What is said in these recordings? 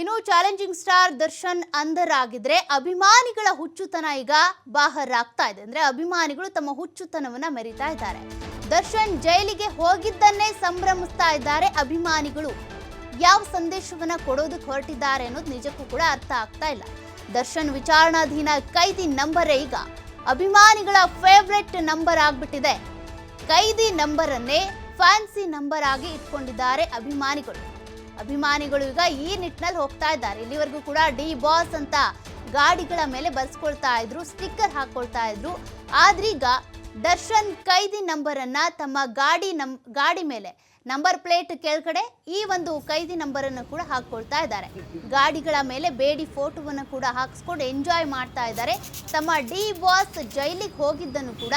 ಇನ್ನು challenging star Darshan ಅಂಧರಾಗಿದ್ರೆ ಅಭಿಮಾನಿಗಳ ಹುಚ್ಚುತನ ಈಗ ಬಾಹರಾಗ್ತಾ ಇದೆ. ಅಂದ್ರೆ ಅಭಿಮಾನಿಗಳು ತಮ್ಮ ಹುಚ್ಚುತನವನ್ನ ಮೆರಿತಾ ಇದ್ದಾರೆ. ದರ್ಶನ್ ಜೈಲಿಗೆ ಹೋಗಿದ್ದನ್ನೇ ಸಂಭ್ರಮಿಸ್ತಾ ಇದ್ದಾರೆ ಅಭಿಮಾನಿಗಳು. ಯಾವ ಸಂದೇಶವನ್ನ ಕೊಡೋದಕ್ಕೆ ಹೊರಟಿದ್ದಾರೆ ಅನ್ನೋದು ನಿಜಕ್ಕೂ ಕೂಡ ಅರ್ಥ ಆಗ್ತಾ ಇಲ್ಲ. ದರ್ಶನ್ ವಿಚಾರಣಾಧೀನ ಕೈದಿ ನಂಬರೇ ಈಗ ಅಭಿಮಾನಿಗಳ ಫೇವ್ರೆಟ್ ನಂಬರ್ ಆಗ್ಬಿಟ್ಟಿದೆ. ಕೈದಿ ನಂಬರನ್ನೇ ಫ್ಯಾನ್ಸಿ ನಂಬರ್ ಆಗಿ ಇಟ್ಕೊಂಡಿದ್ದಾರೆ ಅಭಿಮಾನಿಗಳು. ಅಭಿಮಾನಿಗಳು ಈಗ ಈ ನಿಟ್ಟಿನಲ್ಲಿ ಹೋಗ್ತಾ ಇದ್ದಾರೆ. ಇಲ್ಲಿವರೆಗೂ ಕೂಡ ಡಿ ಬಾಸ್ ಅಂತ ಗಾಡಿಗಳ ಮೇಲೆ ಬರ್ಸ್ಕೊಳ್ತಾ ಇದ್ರು, ಸ್ಟಿಕ್ಕರ್ ಹಾಕೊಳ್ತಾ ಇದ್ರು. ಆದ್ರೀಗ ದರ್ಶನ್ ಕೈದಿ ನಂಬರ್ ಅನ್ನ ತಮ್ಮ ಗಾಡಿ ನಂ ಗಾಡಿ ಮೇಲೆ, ನಂಬರ್ ಪ್ಲೇಟ್ ಕೆಳಗಡೆ ಈ ಒಂದು ಕೈದಿ ನಂಬರ್ ಅನ್ನು ಕೂಡ ಹಾಕೊಳ್ತಾ ಇದ್ದಾರೆ. ಗಾಡಿಗಳ ಮೇಲೆ ಬೇಡಿ ಫೋಟೋವನ್ನು ಕೂಡ ಹಾಕಿಸ್ಕೊಂಡು ಎಂಜಾಯ್ ಮಾಡ್ತಾ ಇದ್ದಾರೆ. ತಮ್ಮ ಡಿ ಬಾಸ್ ಜೈಲಿಗೆ ಹೋಗಿದ್ದನ್ನು ಕೂಡ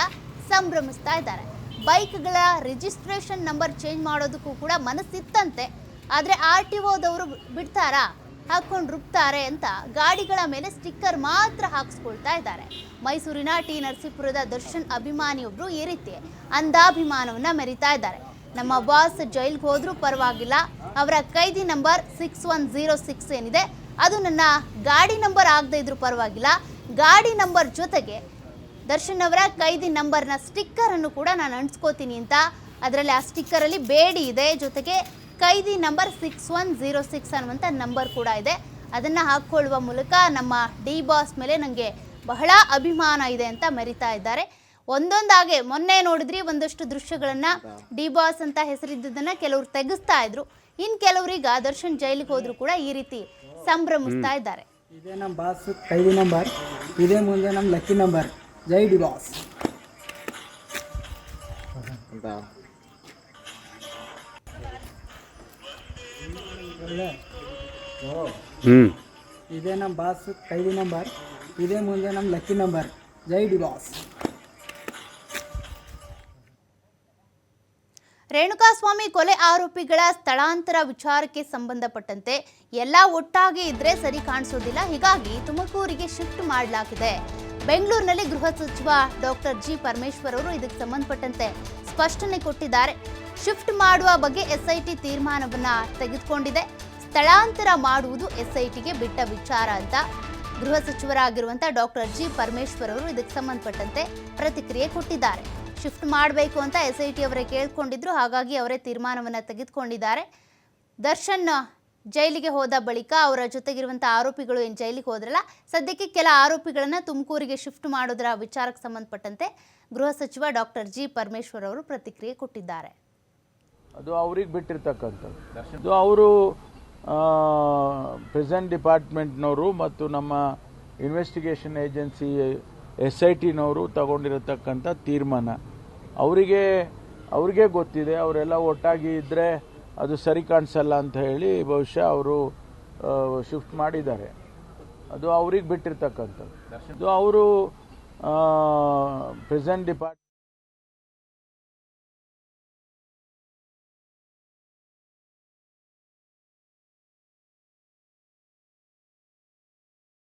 ಸಂಭ್ರಮಿಸ್ತಾ ಇದ್ದಾರೆ. ಬೈಕ್ಗಳ ರಿಜಿಸ್ಟ್ರೇಷನ್ ನಂಬರ್ ಚೇಂಜ್ ಮಾಡೋದಕ್ಕೂ ಕೂಡ ಮನಸ್ಸಿತ್ತಂತೆ. ಆದರೆ ಆರ್ ಟಿ ಒದವರು ಬಿಡ್ತಾರಾ? ಹಾಕೊಂಡು ರುಬ್ತಾರೆ ಅಂತ ಗಾಡಿಗಳ ಮೇಲೆ ಸ್ಟಿಕ್ಕರ್ ಮಾತ್ರ ಹಾಕಿಸ್ಕೊಳ್ತಾ ಇದ್ದಾರೆ. ಮೈಸೂರಿನ ಟಿ ನರಸೀಪುರದ ದರ್ಶನ್ ಅಭಿಮಾನಿಯೊಬ್ಬರು ಈ ರೀತಿ ಅಂಧಾಭಿಮಾನವನ್ನ ಮೆರಿತಾ ಇದ್ದಾರೆ. ನಮ್ಮ ಬಾಸ್ ಜೈಲ್ಗೆ ಹೋದರೂ ಪರವಾಗಿಲ್ಲ. ಅವರ ಕೈದಿ number six one zero six ಏನಿದೆ, ಅದು ನನ್ನ ಗಾಡಿ ನಂಬರ್ ಆಗದೆ ಇದ್ರೂ ಪರವಾಗಿಲ್ಲ. ಗಾಡಿ ನಂಬರ್ ಜೊತೆಗೆ ದರ್ಶನ್ ಅವರ ಕೈದಿ ನಂಬರ್ನ ಸ್ಟಿಕ್ಕರನ್ನು ಕೂಡ ನಾನು ಅಂಟಿಸ್ಕೋತೀನಿ ಅಂತ. ಅದರಲ್ಲಿ ಆ ಸ್ಟಿಕ್ಕರಲ್ಲಿ ಬೇಡಿ ಇದೆ. ಜೊತೆಗೆ ಕೈದಿ number six one zero six ಅನ್ನುವಂಥ ನಂಬರ್ ಕೂಡ ಇದೆ. ಅದನ್ನು ಹಾಕ್ಕೊಳ್ಳುವ ಮೂಲಕ ನಮ್ಮ ಡಿ ಬಾಸ್ ಮೇಲೆ ನನಗೆ ಬಹಳ ಅಭಿಮಾನ ಇದೆ ಅಂತ ಮರಿತಾ ಇದ್ದಾರೆ. ಒಂದೊಂದಾಗೆ ಮೊನ್ನೆ ನೋಡಿದ್ರಿ ಒಂದಷ್ಟು ದೃಶ್ಯಗಳನ್ನ ಡಿ ಬಾಸ್ ಅಂತ ಹೆಸರಿದ್ದದನ್ನು ಕೆಲವರು ತೆಗೆಸ್ತಾ ಇದ್ರು. ಇನ್ ಕೆಲವರೀಗ ದರ್ಶನ್ ಜೈಲಿಗೆ ಹೋದ್ರು ಕೂಡ ಈ ರೀತಿ ಸಂಭ್ರಮಿಸ್ತಾ ಇದ್ದಾರೆ. ಇದೇ ನಮ್ಮ ಬಾಸ್ ಕೈದಿ ನಂಬರ್. ಇದೇ ಮುಂದೆ ನಮ್ಮ ಲಕ್ಕಿ ನಂಬರ್. ಜೈ ಡಿ ಬಾಸ್. ಹ್ಞೂ ಇದೇ ನಮ್ಮ ಬಾಸ್ ಕೈದಿ ನಂಬರ್. ಇದೇ ಮುಂದೆ ನಮ್ಮ ಲಕ್ಕಿ ನಂಬರ್. ಜೈ ಡಿ ಬಾಸ್ ರೇಣುಕಾಸ್ವಾಮಿ ಕೊಲೆ ಆರೋಪಿಗಳ ಸ್ಥಳಾಂತರ ವಿಚಾರಕ್ಕೆ ಸಂಬಂಧಪಟ್ಟಂತೆ ಎಲ್ಲ ಒಟ್ಟಾಗಿ ಇದ್ರೆ ಸರಿ ಕಾಣಿಸೋದಿಲ್ಲ. ಹೀಗಾಗಿ ತುಮಕೂರಿಗೆ ಶಿಫ್ಟ್ ಮಾಡಲಾಗಿದೆ. ಬೆಂಗಳೂರಿನಲ್ಲಿ ಗೃಹ ಸಚಿವ ಡಾಕ್ಟರ್ ಜಿ ಪರಮೇಶ್ವರ್ ಅವರು ಇದಕ್ಕೆ ಸಂಬಂಧಪಟ್ಟಂತೆ ಸ್ಪಷ್ಟನೆ ಕೊಟ್ಟಿದ್ದಾರೆ. ಶಿಫ್ಟ್ ಮಾಡುವ ಬಗ್ಗೆ ಎಸ್ಐಟಿ ತೀರ್ಮಾನವನ್ನ ತೆಗೆದುಕೊಂಡಿದೆ. ಸ್ಥಳಾಂತರ ಮಾಡುವುದು ಎಸ್ಐಟಿಗೆ ಬಿಟ್ಟ ವಿಚಾರ ಅಂತ ಗೃಹ ಸಚಿವರಾಗಿರುವಂತಹ ಡಾಕ್ಟರ್ ಜಿ ಪರಮೇಶ್ವರ್ ಅವರು ಇದಕ್ಕೆ ಸಂಬಂಧಪಟ್ಟಂತೆ ಪ್ರತಿಕ್ರಿಯೆ ಕೊಟ್ಟಿದ್ದಾರೆ. ಶಿಫ್ಟ್ ಮಾಡಬೇಕು ಅಂತ ಎಸ್ ಐ ಟಿ ಅವರೇ ಕೇಳ್ಕೊಂಡಿದ್ರು, ಹಾಗಾಗಿ ಅವರೇ ತೀರ್ಮಾನವನ್ನು ತೆಗೆದುಕೊಂಡಿದ್ದಾರೆ. ದರ್ಶನ್ ಜೈಲಿಗೆ ಹೋದ ಬಳಿಕ ಅವರ ಜೊತೆಗಿರುವಂಥ ಆರೋಪಿಗಳು ಏನು ಜೈಲಿಗೆ ಹೋದ್ರಲ್ಲ, ಸದ್ಯಕ್ಕೆ ಕೆಲ ಆರೋಪಿಗಳನ್ನು ತುಮಕೂರಿಗೆ ಶಿಫ್ಟ್ ಮಾಡೋದರ ವಿಚಾರಕ್ಕೆ ಸಂಬಂಧಪಟ್ಟಂತೆ ಗೃಹ ಸಚಿವ ಡಾಕ್ಟರ್ ಜಿ ಪರಮೇಶ್ವರ್ ಅವರು ಪ್ರತಿಕ್ರಿಯೆ ಕೊಟ್ಟಿದ್ದಾರೆ. ಅದು ಅವ್ರಿಗೆ ಬಿಟ್ಟಿರ್ತಕ್ಕಂಥದ್ದು. ಅದು ಅವರು ಪ್ರೆಸೆಂಟ್ ಡಿಪಾರ್ಟ್ಮೆಂಟ್ನವರು ಮತ್ತು ನಮ್ಮ ಇನ್ವೆಸ್ಟಿಗೇಷನ್ ಏಜೆನ್ಸಿ ಎಸ್ ಐ ಟಿನವರು ತಗೊಂಡಿರತಕ್ಕಂಥ ತೀರ್ಮಾನ. ಅವರಿಗೆ, ಅವ್ರಿಗೆ ಗೊತ್ತಿದೆ, ಅವರೆಲ್ಲ ಒಟ್ಟಾಗಿ ಇದ್ದರೆ ಅದು ಸರಿ ಕಾಣಿಸಲ್ಲ ಅಂತ ಹೇಳಿ ಬಹುಶಃ ಅವರು ಶಿಫ್ಟ್ ಮಾಡಿದ್ದಾರೆ. ಅದು ಅವ್ರಿಗೆ ಬಿಟ್ಟಿರ್ತಕ್ಕಂಥದ್ದು. ಅದು ಅವರು ಪ್ರೆಸೆಂಟ್ ಡಿಪಾರ್ಟ್